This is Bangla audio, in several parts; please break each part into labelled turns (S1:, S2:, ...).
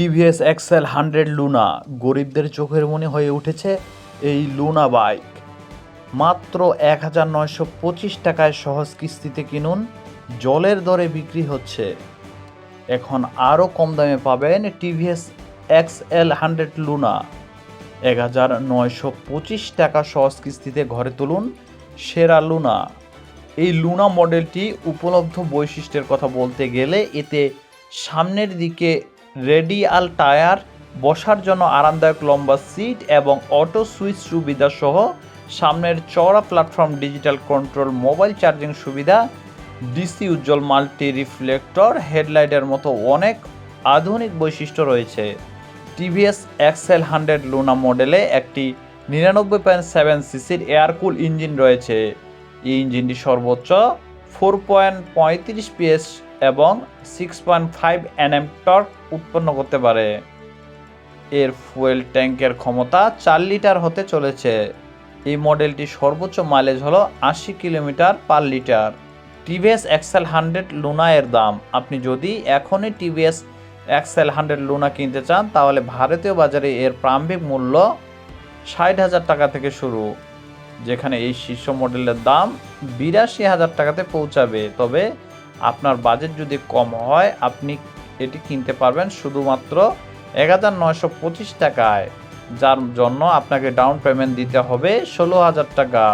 S1: টিভিএস এক্সেল হান্ড্রেড লুনা গরিবদের চোখের মনে হয়ে উঠেছে এই লুনা বাইক। মাত্র এক হাজার নয়শো পঁচিশ টাকায় সহজ কিস্তিতে কিনুন, জলের দরে বিক্রি হচ্ছে। এখন আরও কম দামে পাবেন TVS X L hundred Luna. এক হাজার নয়শো পঁচিশ টাকা সহজ কিস্তিতে ঘরে তুলুন সেরা লুনা। এই লুনা মডেলটি উপলব্ধ বৈশিষ্ট্যের কথা বলতে গেলে এতে সামনের দিকে রেডিয়াল টায়ার, বসার জন্য আরামদায়ক লম্বা সিট এবং অটো সুইচ সুবিধা সহ সামনের চওড়া platform digital control mobile charging সুবিধা, ডিসি উজ্জ্বল মাল্টি রিফ্লেক্টর হেডলাইটের মতো অনেক আধুনিক বৈশিষ্ট্য রয়েছে। টিভিএস এক্সেল হান্ড্রেড লুনা মডেলে একটি নিরানব্বই পয়েন্ট সেভেন সিসির এয়ারকুল ইঞ্জিন রয়েছে। এই ইঞ্জিনটি সর্বোচ্চ ফোর পয়েন্ট পঁয়ত্রিশ পিএস এবং six point five Nm torque উৎপন্ন করতে পারে। এর ফুয়েল ট্যাঙ্কের ক্ষমতা চার লিটার হতে চলেছে। এই মডেলটি সর্বোচ্চ মাইলেজ হলো আশি kilometre per litre TVS XL hundred Luna এর দাম। আপনি যদি এখনই টিভিএস এক্সেল হান্ড্রেড লুনা কিনতে চান, তাহলে ভারতীয় বাজারে এর প্রারম্ভিক মূল্য ষাট হাজার টাকা থেকে শুরু, যেখানে এই শীর্ষ মডেলের দাম বিরাশি হাজার টাকাতে পৌঁছাবে। তবে আপনার বাজেট যদি কম হয়, আপনি এটি কিনতে পারবেন শুধুমাত্র এক হাজার নয়শো পঁচিশ টাকায়, যার জন্য আপনাকে ডাউন পেমেন্ট দিতে হবে ষোলো হাজার টাকা।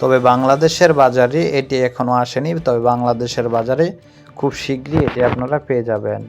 S1: তবে বাংলাদেশের বাজারে এটি এখনও আসেনি, তবে বাংলাদেশের বাজারে খুব শীঘ্রই এটি আপনারা পেয়ে যাবেন।